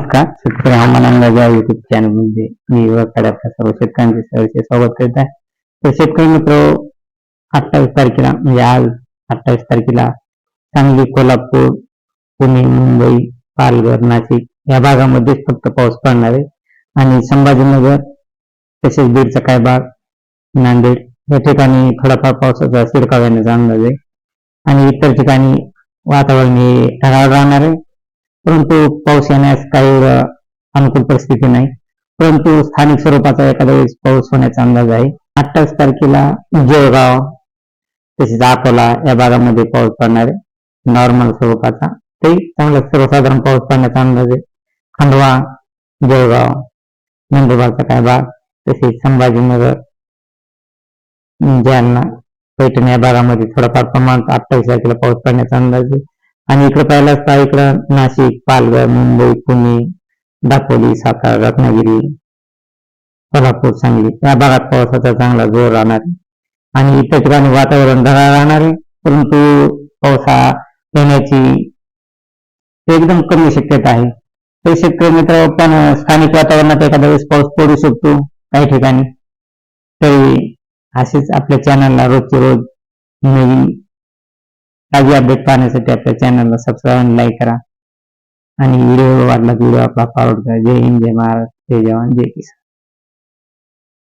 नमस्कार शेतकरी हवामान अंदाज युट्यूब चॅनलमध्ये मी युवकाड्याच्या सर्व शेतकऱ्यांचे सहर्ष स्वागत करीत आहे. तर शेतकरी मित्र अठ्ठावीस तारखेला म्हणजे आज अठ्ठावीस तारखेला सांगली कोल्हापूर पुणे मुंबई पालघर नाशिक या भागामध्येच फक्त पाऊस पडणार आहे. आणि संभाजीनगर तसेच बीडचा काय भाग नांदेड या ठिकाणी थोडाफार पावसाचा शिरकाव अंदाज आहे. आणि इतर ठिकाणी वातावरण हे ढगाळ राहणार आहे. परंतु पाऊस येण्यास काही अनुकूल परिस्थिती नाही. परंतु स्थानिक स्वरूपाचा एखाद्या वेळेस पाऊस होण्याचा अंदाज आहे. अठ्ठावीस तारखेला जळगाव तसेच अकोला या भागामध्ये पाऊस पडणार आहे. नॉर्मल स्वरूपाचा. ते चांगला सर्वसाधारण पाऊस पडण्याचा अंदाज आहे. खंडवा जळगाव नंदुरबारचा काय भाग तसेच संभाजीनगर जालना पैठण या भागामध्ये थोडाफार प्रमाणात अठ्ठावीस तारखेला पाऊस पडण्याचा अंदाज आहे. आणि इकडं पाहिलं असता इकडं नाशिक पालघर मुंबई पुणे दापोली सातारा रत्नागिरी कोल्हापूर सांगली. या भागात पावसाचा चांगला जोर राहणार आणि इतर ठिकाणी वातावरण ढगाळ राहणार आहे परंतु पावसा येण्याची एकदम कमी शक्यता आहे. तर शेतकरी मित्र पण स्थानिक वातावरणात एखाद्या वेळेस पाऊस पडू शकतो काही ठिकाणी. तरी असेच आपल्या चॅनलला रोजचे रोज नवीन ताजी अपडेट पाहण्यासाठी आपल्या चॅनलला सबस्क्राईब आणि लाईक करा. आणि व्हिडिओ वाटला व्हिडिओ आपला फॉरवर्ड करा. जय हिंद जय महाराष्ट्र जय जवान जय किसान.